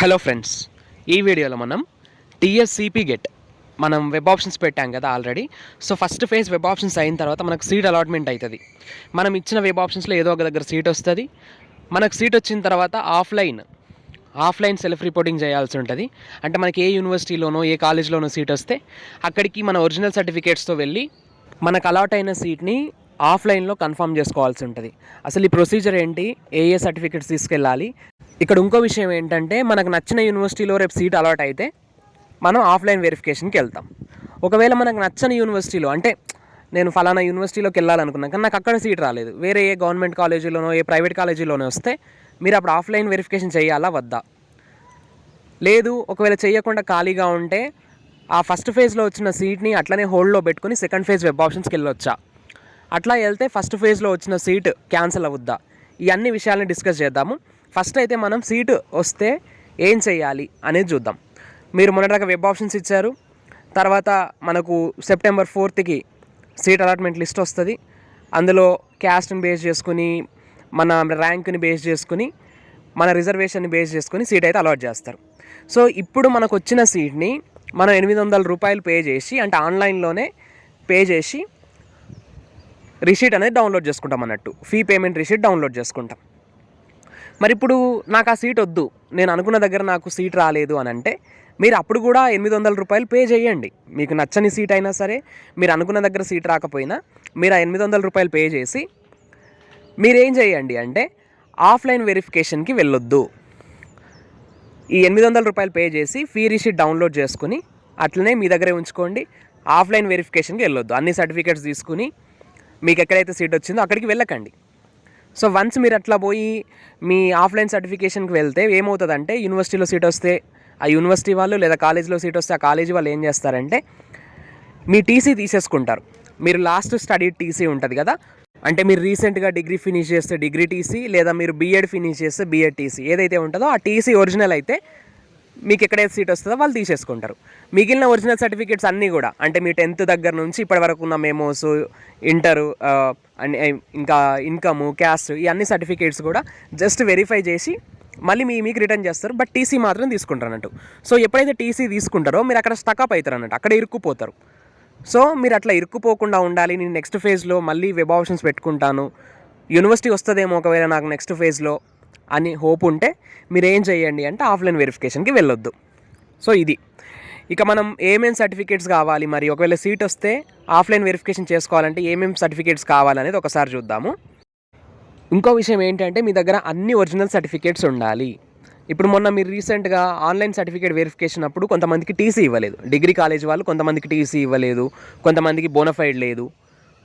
Hello friends ఈ వీడియోలో మనం టీఎస్సిపి గెట్ మనం వెబ్ ఆప్షన్స్ పెట్టాం కదా already. So first phase web options అయిన తర్వాత మనకు సీట్ అలాట్మెంట్ అవుతుంది మనం ఇచ్చిన వెబ్ ఆప్షన్స్లో ఏదో ఒక దగ్గర సీట్ వస్తుంది. మనకు సీట్ వచ్చిన తర్వాత ఆఫ్లైన్ ఆఫ్లైన్ సెల్ఫ్ రిపోర్టింగ్ చేయాల్సి ఉంటుంది. అంటే మనకి ఏ యూనివర్సిటీలోనో ఏ కాలేజ్లోనో సీట్ వస్తే అక్కడికి మన ఒరిజినల్ సర్టిఫికేట్స్తో వెళ్ళి మనకు అలాట్ అయిన సీట్ని ఆఫ్లైన్లో కన్ఫర్మ్ చేసుకోవాల్సి ఉంటుంది. అసలు ఈ ప్రొసీజర్ ఏంటి? ఏ ఏ సర్టిఫికేట్స్ తీసుకెళ్ళాలి? ఇక్కడ ఇంకో విషయం ఏంటంటే మనకు నచ్చిన యూనివర్సిటీలో రేపు సీట్ అలాట్ అయితే మనం ఆఫ్లైన్ వెరిఫికేషన్కి వెళ్తాం. ఒకవేళ మనకు నచ్చని యూనివర్సిటీలో అంటే నేను ఫలానా యూనివర్సిటీలోకి వెళ్ళాలనుకున్నాను కానీ నాకు అక్కడ సీట్ రాలేదు. వేరే ఏ గవర్నమెంట్ కాలేజీలోనో ఏ ప్రైవేట్ కాలేజీలోనో వస్తే మీరు అప్పుడు ఆఫ్లైన్ వెరిఫికేషన్ చేయాలా? వద్దా? లేదు ఒకవేళ చేయకుండా ఖాళీగా ఉంటే ఆ ఫస్ట్ ఫేజ్లో వచ్చిన సీట్ని అట్లనే హోల్డ్లో పెట్టుకుని సెకండ్ ఫేజ్ వెబ్ ఆప్షన్స్కి వెళ్ళొచ్చా? అట్లా వెళ్తే ఫస్ట్ ఫేజ్లో వచ్చిన సీట్ క్యాన్సిల్ అవుద్దా? ఈ అన్ని విషయాలను డిస్కస్ చేద్దాము. ఫస్ట్ అయితే మనం సీటు వస్తే ఏం చేయాలి అనేది చూద్దాం. మీరు మొన్నటిదాకా వెబ్ ఆప్షన్స్ ఇచ్చారు. తర్వాత మనకు సెప్టెంబర్ ఫోర్త్కి సీట్ అలాట్మెంట్ లిస్ట్ వస్తుంది. అందులో క్యాస్ట్ని బేస్ చేసుకుని మన ర్యాంక్ని బేస్ చేసుకుని మన రిజర్వేషన్ని బేస్ చేసుకుని సీట్ అయితే అలాట్ చేస్తారు. సో ఇప్పుడు మనకు వచ్చిన సీట్ని మనం ఎనిమిది వందల రూపాయలు పే చేసి అంటే ఆన్లైన్లోనే పే చేసి రిసీట్ అనేది డౌన్లోడ్ చేసుకుంటాం అన్నట్టు. ఫీ పేమెంట్ రిసీట్ డౌన్లోడ్ చేసుకుంటాం. మరి ఇప్పుడు నాకు ఆ సీట్ వద్దు. నేను అనుకున్న దగ్గర నాకు సీట్ రాలేదు అని అంటే మీరు అప్పుడు కూడా ఎనిమిది వందల రూపాయలు పే చేయండి. మీకు నచ్చని సీట్ అయినా సరే మీరు అనుకున్న దగ్గర సీట్ రాకపోయినా మీరు ఆ ఎనిమిది వందల రూపాయలు పే చేసి మీరేం చేయండి అంటే ఆఫ్లైన్ వెరిఫికేషన్కి వెళ్ళొద్దు. ఈ ఎనిమిది వందల రూపాయలు పే చేసి ఫీ రిసీట్ డౌన్లోడ్ చేసుకుని అట్లనే మీ దగ్గరే ఉంచుకోండి. ఆఫ్లైన్ వెరిఫికేషన్కి వెళ్ళొద్దు. అన్ని సర్టిఫికేట్స్ తీసుకుని మీకు ఎక్కడైతే సీట్ వచ్చిందో అక్కడికి వెళ్ళకండి. సో వన్స్ మీరు అట్లా పోయి మీ ఆఫ్లైన్ సర్టిఫికేషన్కి వెళ్తే ఏమవుతుందంటే యూనివర్సిటీలో సీట్ వస్తే ఆ యూనివర్సిటీ వాళ్ళు లేదా కాలేజీలో సీట్ వస్తే ఆ కాలేజీ వాళ్ళు ఏం చేస్తారంటే మీ టీసీ తీసేసుకుంటారు. మీరు లాస్ట్ స్టడీ టీసీ ఉంటుంది కదా అంటే మీరు రీసెంట్గా డిగ్రీ ఫినిష్ చేస్తే డిగ్రీ టీసీ లేదా మీరు బీఎడ్ ఫినిష్ చేస్తే బీఎడ్ టీసీ ఏదైతే ఉంటుందో ఆ టీసీ ఒరిజినల్ అయితే మీకు ఎక్కడైతే సీట్ వస్తుందో వాళ్ళు తీసేసుకుంటారు. మిగిలిన ఒరిజినల్ సర్టిఫికేట్స్ అన్నీ కూడా అంటే మీ టెన్త్ దగ్గర నుంచి ఇప్పటి వరకు ఉన్న మెమోస్ ఇంటరు eh, ఇంకా ఇన్కమ్ క్యాస్ట్ ఈ అన్ని సర్టిఫికేట్స్ కూడా జస్ట్ వెరిఫై చేసి మళ్ళీ మీ మీకు రిటర్న్ చేస్తారు. బట్ టీసీ మాత్రం తీసుకుంటారు అన్నట్టు. సో ఎప్పుడైతే టీసీ తీసుకుంటారో మీరు అక్కడ స్టకప్ అవుతారు అన్నట్టు. అక్కడ ఇరుక్కుపోతారు. సో మీరు అట్లా ఇరుక్కుపోకుండా ఉండాలి. నేను నెక్స్ట్ ఫేజ్లో మళ్ళీ వెబ్ ఆప్షన్స్ పెట్టుకుంటాను. యూనివర్సిటీ వస్తుందేమో ఒకవేళ నాకు నెక్స్ట్ ఫేజ్లో అని హోప్ ఉంటే మీరు ఏం చేయండి అంటే ఆఫ్లైన్ వెరిఫికేషన్కి వెళ్ళొద్దు. సో ఇది. ఇక మనం ఏమేం సర్టిఫికేట్స్ కావాలి మరి? ఒకవేళ సీట్ వస్తే ఆఫ్లైన్ వెరిఫికేషన్ చేసుకోవాలంటే ఏమేం సర్టిఫికేట్స్ కావాలనేది ఒకసారి చూద్దాము. ఇంకో విషయం ఏంటంటే మీ దగ్గర అన్ని ఒరిజినల్ సర్టిఫికేట్స్ ఉండాలి. ఇప్పుడు మొన్న మీరు రీసెంట్గా ఆన్లైన్ సర్టిఫికేట్ వెరిఫికేషన్ అప్పుడు కొంతమందికి టీసీ ఇవ్వలేదు. డిగ్రీ కాలేజ్ వాళ్ళు కొంతమందికి టీసీ ఇవ్వలేదు. కొంతమందికి బోనఫైడ్ లేదు.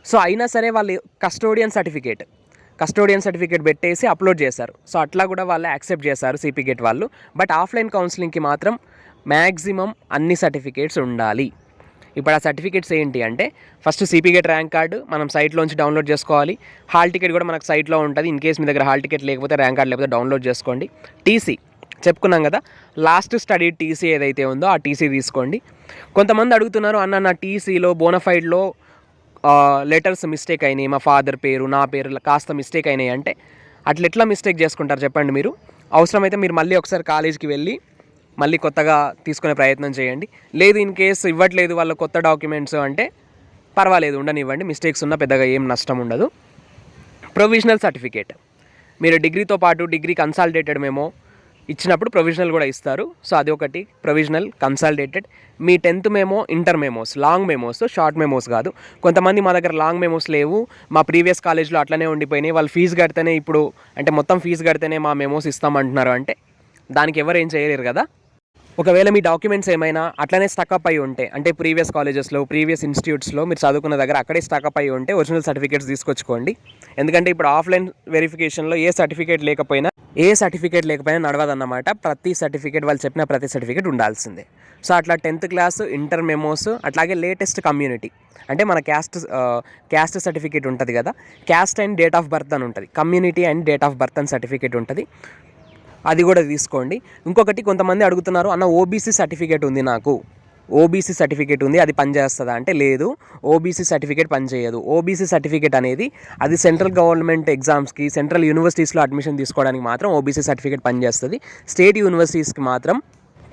సో అయినా సరే వాళ్ళు కస్టోడియన్ సర్టిఫికేట్ కస్టోడియన్ సర్టిఫికేట్ పెట్టేసి అప్లోడ్ చేశారు. సో అట్లా కూడా వాళ్ళు యాక్సెప్ట్ చేశారు సిపి గేట్ వాళ్ళు. బట్ ఆఫ్లైన్ కౌన్సిలింగ్కి మాత్రం మ్యాక్సిమం అన్ని సర్టిఫికేట్స్ ఉండాలి. ఇప్పుడు ఆ సర్టిఫికేట్స్ ఏంటి అంటే first CP get rank card మనం సైట్లోంచి డౌన్లోడ్ చేసుకోవాలి. హాల్ టికెట్ కూడా మనకు సైట్లో ఉంటుంది. ఇన్ కేస్ మీ దగ్గర హాల్ టికెట్ లేకపోతే ర్యాంక్ కార్డు లేకపోతే డౌన్లోడ్ చేసుకోండి. టీసీ చెప్పుకున్నాం కదా లాస్ట్ స్టడీ టీసీ ఏదైతే ఉందో ఆ టీసీ తీసుకోండి. కొంతమంది అడుగుతున్నారు అన్న నా టీసీలో బోనఫైడ్లో లెటర్స్ మిస్టేక్ అయినాయి మా ఫాదర్ పేరు నా పేరు కాస్త మిస్టేక్ అయినాయి అంటే అట్లా ఎట్లా మిస్టేక్ చేసుకుంటారు చెప్పండి మీరు? అవసరమైతే మీరు మళ్ళీ ఒకసారి కాలేజీకి వెళ్ళి మళ్ళీ కొత్తగా తీసుకునే ప్రయత్నం చేయండి. లేదు ఇన్ కేసు ఇవ్వట్లేదు వాళ్ళ కొత్త డాక్యుమెంట్స్ అంటే పర్వాలేదు ఉండనివ్వండి. మిస్టేక్స్ ఉన్న పెద్దగా ఏం నష్టం ఉండదు. ప్రొవిజనల్ సర్టిఫికేట్ మీరు డిగ్రీతో పాటు డిగ్రీ కన్సాలిడేటెడ్ మేమో ఇచ్చినప్పుడు ప్రొవిజనల్ కూడా ఇస్తారు. సో అది ఒకటి ప్రొవిజనల్ కన్సాలిడేటెడ్ మీ tenth memo inter memos long memos short memos కాదు. కొంతమంది మా దగ్గర లాంగ్ మెమోస్ లేవు. మా ప్రీవియస్ కాలేజ్లో అట్లనే ఉండిపోయినాయి. వాళ్ళు ఫీజు కడితేనే ఇప్పుడు అంటే మొత్తం ఫీజు కడితేనే మా మెమోస్ ఇస్తామంటున్నారు అంటే దానికి ఎవరు ఏం చేయలేరు కదా? ఒకవేళ మీ డాక్యుమెంట్స్ ఏమైనా అట్లనే స్టకప్ అయి ఉంటే అంటే ప్రీవియస్ కాలేజెస్లో ప్రీవియస్ ఇన్స్టిట్యూట్స్లో మీరు చదువుకున్న దగ్గర అక్కడే స్టకప్ అయి ఉంటే ఒరిజినల్ సర్టిఫికేట్స్ తీసుకొచ్చుకోండి. ఎందుకంటే ఇప్పుడు ఆఫ్లైన్ వెరిఫికేషన్లో ఏ సర్టిఫికేట్ లేకపోయినా ఏ సర్టిఫికేట్ లేకపోయినా నడవదన్నమాట. ప్రతి సర్టిఫికేట్ వాళ్ళు చెప్పిన ప్రతి సర్టిఫికేట్ ఉండాల్సిందే. సో అట్లా టెన్త్ క్లాస్ ఇంటర్ మెమోస్ అట్లాగే లేటెస్ట్ కమ్యూనిటీ. అంటే మన క్యాస్ట్ క్యాస్ట్ సర్టిఫికేట్ ఉంటుంది కదా? Caste and date of birth అని ఉంటుంది. Community and date of birth అని సర్టిఫికేట్ ఉంటుంది. అది కూడా తీసుకోండి. ఇంకొకటి కొంతమంది అడుగుతున్నారు అన్న ఓబీసీ సర్టిఫికేట్ ఉంది నాకు. ఓబీసీ సర్టిఫికేట్ ఉంది అది పనిచేస్తుందా అంటే లేదు. ఓబీసీ సర్టిఫికేట్ పనిచేయదు. ఓబీసీ సర్టిఫికేట్ అనేది అది సెంట్రల్ గవర్నమెంట్ ఎగ్జామ్స్కి సెంట్రల్ యూనివర్సిటీస్లో అడ్మిషన్ తీసుకోవడానికి మాత్రం ఓబీసీ సర్టిఫికేట్ పనిచేస్తుంది. స్టేట్ యూనివర్సిటీస్కి మాత్రం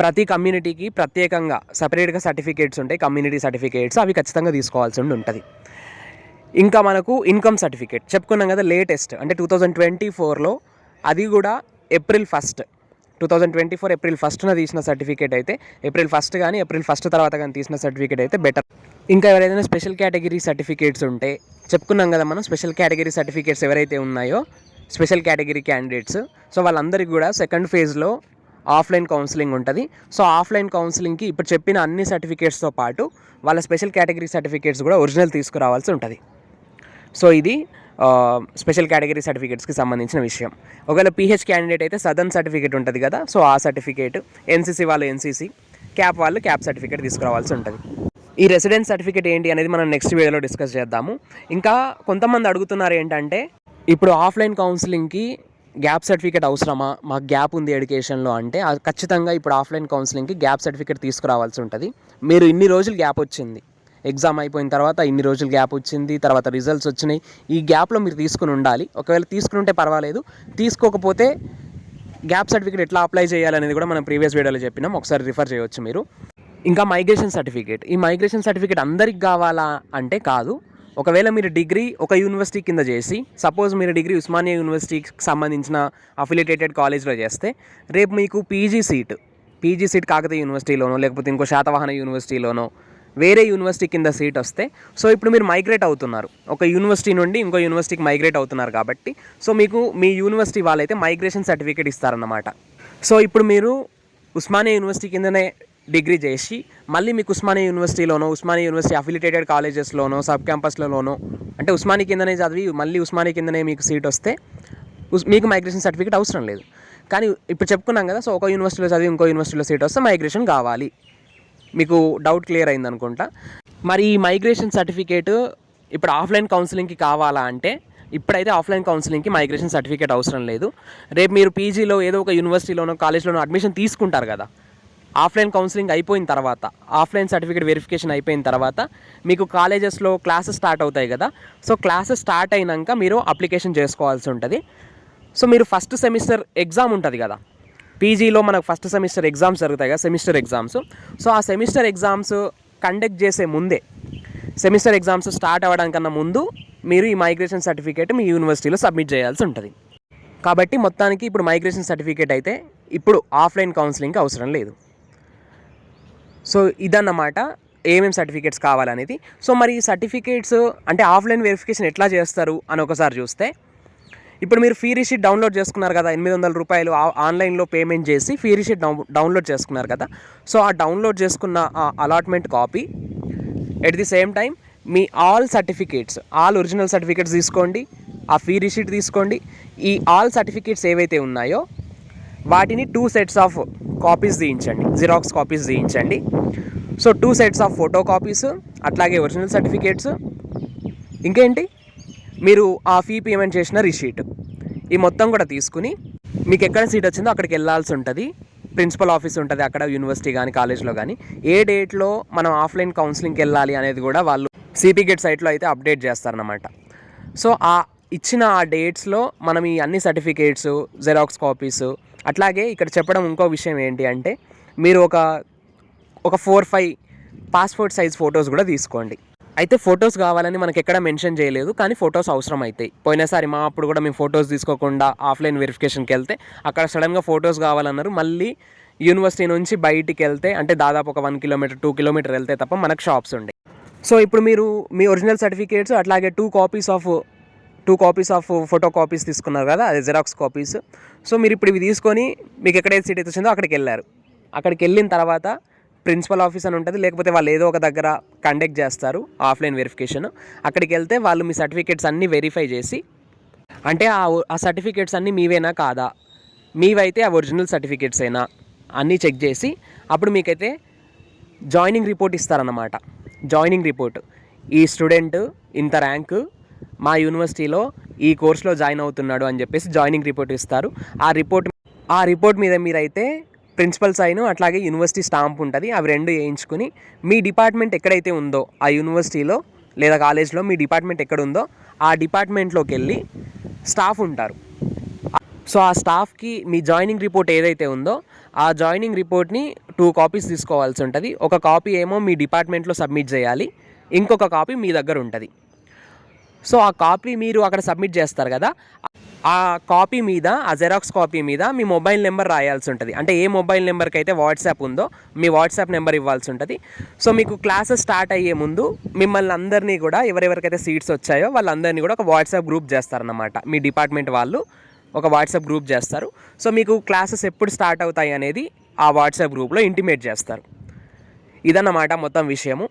ప్రతి కమ్యూనిటీకి ప్రత్యేకంగా సపరేట్గా సర్టిఫికేట్స్ ఉంటాయి. కమ్యూనిటీ సర్టిఫికేట్స్ అవి ఖచ్చితంగా తీసుకోవాల్సి ఉంటుంది. ఇంకా మనకు ఇన్కమ్ సర్టిఫికేట్ చెప్పుకున్నాం కదా లేటెస్ట్ అంటే టూ థౌజండ్ ట్వంటీ ఫోర్లో అది కూడా April first. Two thousand twenty four April ఫస్ట్న తీసిన సర్టిఫికేట్ అయితే ఏప్రిల్ ఫస్ట్ కానీ ఏప్రిల్ ఫస్ట్ తర్వాత కానీ తీసిన సర్టిఫికేట్ అయితే బెటర్ ఇంకా ఎవరైనా స్పెషల్ కేటగిరీ సర్టిఫికేట్స్ ఉంటే చెప్పుకున్నాం కదా మనం స్పెషల్ కేటగిరీ సర్టిఫికేట్స్ ఎవరైతే ఉన్నాయో స్పెషల్ కేటగిరీ క్యాండిడేట్స్ సో వాళ్ళందరికీ కూడా సెకండ్ ఫేజ్లో ఆఫ్లైన్ కౌన్సిలింగ్ ఉంటుంది. సో ఆఫ్లైన్ కౌన్సిలింగ్కి ఇప్పుడు చెప్పిన అన్ని సర్టిఫికేట్స్తో పాటు వాళ్ళ స్పెషల్ కేటగిరీ సర్టిఫికేట్స్ కూడా ఒరిజినల్ తీసుకురావాల్సి ఉంటుంది. సో ఇది స్పెషల్ కేటగిరీ సర్టిఫికేట్స్కి సంబంధించిన విషయం. ఒకవేళ పిహెచ్ క్యాండిడేట్ అయితే సదన్ సర్టిఫికేట్ ఉంటుంది కదా సో ఆ సర్టిఫికేట్ ఎన్సీసీ వాళ్ళు ఎన్సీసీ క్యాప్ వాళ్ళు క్యాప్ సర్టిఫికేట్ తీసుకురావాల్సి ఉంటుంది. ఈ రెసిడెన్స్ సర్టిఫికేట్ ఏంటి అనేది మనం నెక్స్ట్ వీడియోలో డిస్కస్ చేద్దాము. ఇంకా కొంతమంది అడుగుతున్నారు ఏంటంటే ఇప్పుడు ఆఫ్లైన్ కౌన్సిలింగ్కి గ్యాప్ సర్టిఫికేట్ అవసరమా? మాకు గ్యాప్ ఉంది ఎడ్యుకేషన్లో అంటే ఖచ్చితంగా ఇప్పుడు ఆఫ్లైన్ కౌన్సిలింగ్కి గ్యాప్ సర్టిఫికేట్ తీసుకురావాల్సి ఉంటుంది. మీరు ఇన్ని రోజులు గ్యాప్ వచ్చింది. ఎగ్జామ్ అయిపోయిన తర్వాత ఇన్ని రోజులు గ్యాప్ వచ్చింది తర్వాత రిజల్ట్స్ వచ్చినాయి. ఈ గ్యాప్లో మీరు తీసుకుని ఉండాలి. ఒకవేళ తీసుకుని ఉంటే పర్వాలేదు. తీసుకోకపోతే గ్యాప్ సర్టిఫికేట్ ఎట్లా అప్లై చేయాలనేది కూడా మనం ప్రీవియస్ వీడియోలో చెప్పినాం. ఒకసారి రిఫర్ చేయొచ్చు మీరు. ఇంకా మైగ్రేషన్ సర్టిఫికేట్. ఈ మైగ్రేషన్ సర్టిఫికేట్ అందరికి కావాలా అంటే కాదు. ఒకవేళ మీరు డిగ్రీ ఒక యూనివర్సిటీ కింద చేసి సపోజ్ మీరు డిగ్రీ ఉస్మానియా యూనివర్సిటీకి సంబంధించిన అఫిలిటేటెడ్ కాలేజ్లో చేస్తే రేపు మీకు PG seat PG seat Kakatiya యూనివర్సిటీలోనో లేకపోతే ఇంకో శాతవాహన యూనివర్సిటీలోనో వేరే యూనివర్సిటీ కింద సీట్ వస్తే సో ఇప్పుడు మీరు మైగ్రేట్ అవుతున్నారు. ఒక యూనివర్సిటీ నుండి ఇంకో యూనివర్సిటీకి మైగ్రేట్ అవుతున్నారు కాబట్టి సో మీకు మీ యూనివర్సిటీ వాళ్ళైతే మైగ్రేషన్ సర్టిఫికేట్ ఇస్తారన్నమాట. సో ఇప్పుడు మీరు ఉస్మానియా యూనివర్సిటీ కిందనే డిగ్రీ చేసి మళ్ళీ మీకు ఉస్మానియా యూనివర్సిటీలోనో ఉస్మానియా యూనివర్సిటీ అఫిలిటేటెడ్ కాలేజెస్లోనో సబ్ క్యాంపస్లలోనో అంటే ఉస్మానియా కిందనే చదివి మళ్ళీ ఉస్మానియా కిందనే మీకు సీట్ వస్తే మీకు మైగ్రేషన్ సర్టిఫికేట్ అవసరం లేదు. కానీ ఇప్పుడు చెప్పుకున్నాం కదా సో ఒక యూనివర్సిటీలో చదివి ఇంకో యూనివర్సిటీలో సీట్ వస్తే మైగ్రేషన్ కావాలి. మీకు డౌట్ క్లియర్ అయింది అనుకుంటా. మరి ఈ మైగ్రేషన్ సర్టిఫికేట్ ఇప్పుడు ఆఫ్లైన్ కౌన్సిలింగ్కి కావాలా అంటే ఇప్పుడైతే ఆఫ్లైన్ కౌన్సిలింగ్కి మైగ్రేషన్ సర్టిఫికేట్ అవసరం లేదు. రేపు మీరు పీజీలో ఏదో ఒక యూనివర్సిటీలోనో కాలేజ్లోనో అడ్మిషన్ తీసుకుంటారు కదా. ఆఫ్లైన్ కౌన్సిలింగ్ అయిపోయిన తర్వాత ఆఫ్లైన్ సర్టిఫికేట్ వెరిఫికేషన్ అయిపోయిన తర్వాత మీకు కాలేజెస్లో క్లాసెస్ స్టార్ట్ అవుతాయి కదా. సో క్లాసెస్ స్టార్ట్ అయినాక మీరు అప్లికేషన్ చేసుకోవాల్సి ఉంటుంది. సో మీరు ఫస్ట్ సెమిస్టర్ ఎగ్జామ్ ఉంటుంది కదా. పీజీలో మనకు ఫస్ట్ సెమిస్టర్ ఎగ్జామ్స్ జరుగుతాయి కదా సెమిస్టర్ ఎగ్జామ్స్ సో ఆ సెమిస్టర్ ఎగ్జామ్స్ కండక్ట్ చేసే ముందే సెమిస్టర్ ఎగ్జామ్స్ స్టార్ట్ అవ్వడానికన్నా ముందు మీరు ఈ మైగ్రేషన్ సర్టిఫికేట్ మీ యూనివర్సిటీలో సబ్మిట్ చేయాల్సి ఉంటుంది. కాబట్టి మొత్తానికి ఇప్పుడు మైగ్రేషన్ సర్టిఫికేట్ అయితే ఇప్పుడు ఆఫ్లైన్ కౌన్సిలింగ్కి అవసరం లేదు. సో ఇదన్నమాట ఏమేమి సర్టిఫికేట్స్ కావాలనేది. సో మరి ఈ సర్టిఫికేట్స్ అంటే ఆఫ్లైన్ వెరిఫికేషన్ ఎట్లా చేస్తారు అని ఒకసారి చూస్తే ఇప్పుడు మీరు ఫీ రిసీట్ డౌన్లోడ్ చేసుకున్నారు కదా ఎనిమిది వందల రూపాయలు ఆన్లైన్లో పేమెంట్ చేసి ఫీ రిసీట్ డౌన్ డౌన్లోడ్ చేసుకున్నారు కదా. సో ఆ డౌన్లోడ్ చేసుకున్న ఆ allotment copy at the same time me all certificates all original certificates తీసుకోండి ఆ ఫీ రిసీట్ తీసుకోండి. ఈ ఆల్ సర్టిఫికేట్స్ ఏవైతే ఉన్నాయో వాటిని టూ సెట్స్ ఆఫ్ కాపీస్ తీయించండి. Xerox copies తీయించండి. So two sets of photo copies అట్లాగే ఒరిజినల్ సర్టిఫికేట్స్. ఇంకేంటి? మీరు ఆ ఫీ పేమెంట్ చేసిన రిషీట్ ఈ మొత్తం కూడా తీసుకుని మీకు ఎక్కడ సీట్ వచ్చిందో అక్కడికి వెళ్ళాల్సి ఉంటుంది. ప్రిన్సిపల్ ఆఫీస్ ఉంటుంది అక్కడ యూనివర్సిటీ కానీ కాలేజ్లో కానీ ఏ డేట్లో మనం ఆఫ్లైన్ కౌన్సిలింగ్కి వెళ్ళాలి అనేది కూడా వాళ్ళు సిపి గేట్ సైట్లో అయితే అప్డేట్ చేస్తారనమాట సో ఆ ఇచ్చిన ఆ డేట్స్లో మనం ఈ అన్ని సర్టిఫికేట్స్ జెరాక్స్ కాపీస్ అట్లాగే ఇక్కడ చెప్పడం ఇంకో విషయం ఏంటి అంటే మీరు ఒక ఒక four five passport size photos కూడా తీసుకోండి. అయితే ఫొటోస్ కావాలని మనకి ఎక్కడ మెన్షన్ చేయలేదు కానీ ఫొటోస్ అవసరం అవుతాయి పోయినసారి మా అప్పుడు కూడా మేము ఫొటోస్ తీసుకోకుండా ఆఫ్లైన్ వెరిఫికేషన్కి వెళ్తే అక్కడ సడన్గా ఫొటోస్ కావాలన్నారు. మళ్ళీ యూనివర్సిటీ నుంచి బయటికి వెళ్తే అంటే దాదాపు ఒక వన్ కిలోమీటర్ టూ కిలోమీటర్ వెళ్తే తప్ప మనకు షాప్స్ ఉండే సో ఇప్పుడు మీరు మీ ఒరిజినల్ సర్టిఫికేట్స్ అట్లాగే two copies of two copies of photo copies తీసుకున్నారు కదా అదే జెరాక్స్ కాపీస్. సో మీరు ఇప్పుడు ఇవి తీసుకొని మీకు ఎక్కడైతే సీట్ అయితే వచ్చిందో అక్కడికి వెళ్ళారు అక్కడికి వెళ్ళిన తర్వాత ప్రిన్సిపల్ ఆఫీస్ అని ఉంటుంది లేకపోతే వాళ్ళు ఏదో ఒక దగ్గర కండక్ట్ చేస్తారు ఆఫ్లైన్ వెరిఫికేషన్ అక్కడికి వెళ్తే వాళ్ళు మీ సర్టిఫికేట్స్ అన్నీ వెరిఫై చేసి అంటే ఆ ఆ సర్టిఫికేట్స్ అన్నీ మీవేనా కాదా? మీవైతే ఆ ఒరిజినల్ సర్టిఫికేట్స్ అయినా అన్నీ చెక్ చేసి అప్పుడు మీకైతే జాయినింగ్ రిపోర్ట్ ఇస్తారన్నమాట. జాయినింగ్ రిపోర్ట్ ఈ స్టూడెంట్ ఇంత ర్యాంక్ మా యూనివర్సిటీలో ఈ కోర్సులో జాయిన్ అవుతున్నాడు అని చెప్పేసి జాయినింగ్ రిపోర్ట్ ఇస్తారు. ఆ రిపోర్ట్ ఆ రిపోర్ట్ మీద మీరైతే ప్రిన్సిపల్ సైన్ అట్లాగే యూనివర్సిటీ స్టాంప్ ఉంటుంది. అవి రెండు వేయించుకుని మీ డిపార్ట్మెంట్ ఎక్కడైతే ఉందో ఆ యూనివర్సిటీలో లేదా కాలేజ్లో మీ డిపార్ట్మెంట్ ఎక్కడ ఉందో ఆ డిపార్ట్మెంట్లోకి వెళ్ళి స్టాఫ్ ఉంటారు. సో ఆ స్టాఫ్కి మీ జాయినింగ్ రిపోర్ట్ ఏదైతే ఉందో ఆ జాయినింగ్ రిపోర్ట్ని టూ కాపీస్ తీసుకోవాల్సి ఉంటుంది. ఒక కాపీ ఏమో మీ డిపార్ట్మెంట్లో సబ్మిట్ చేయాలి ఇంకొక కాపీ మీ దగ్గర ఉంటుంది. సో ఆ కాపీ మీరు అక్కడ సబ్మిట్ చేస్తారు కదా ఆ కాపీ మీద ఆ జెరాక్స్ కాపీ మీద మీ మొబైల్ నెంబర్ రాయాల్సి ఉంటుంది. అంటే ఏ మొబైల్ నెంబర్కి అయితే వాట్సాప్ ఉందో మీ వాట్సాప్ నెంబర్ ఇవ్వాల్సి ఉంటుంది. సో మీకు క్లాసెస్ స్టార్ట్ అయ్యే ముందు మిమ్మల్ని అందరినీ కూడా ఎవరెవరికైతే సీట్స్ వచ్చాయో వాళ్ళందరినీ కూడా ఒక వాట్సాప్ గ్రూప్ చేస్తారన్నమాట. మీ డిపార్ట్మెంట్ వాళ్ళు ఒక వాట్సాప్ గ్రూప్ చేస్తారు. సో మీకు క్లాసెస్ ఎప్పుడు స్టార్ట్ అవుతాయి అనేది ఆ వాట్సాప్ గ్రూప్లో ఇంటిమేట్ చేస్తారు. ఇదన్నమాట మొత్తం విషయము.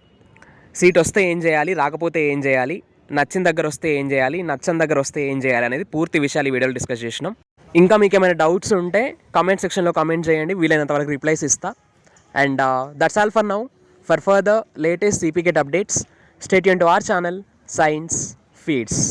సీట్ వస్తే ఏం చేయాలి రాకపోతే ఏం చేయాలి నచ్చిన దగ్గర వస్తే ఏం చేయాలి నచ్చని దగ్గర వస్తే ఏం చేయాలి అనేది పూర్తి విషయాలు ఈ వీడియోలో డిస్కస్ చేసినాం. ఇంకా మీకు ఏమైనా డౌట్స్ ఉంటే కమెంట్ సెక్షన్లో కమెంట్ చేయండి వీలైనంత వరకు రిప్లైస్ ఇస్తా. And that's all for now for further latest CPGET updates stay Yoon to our channel science feeds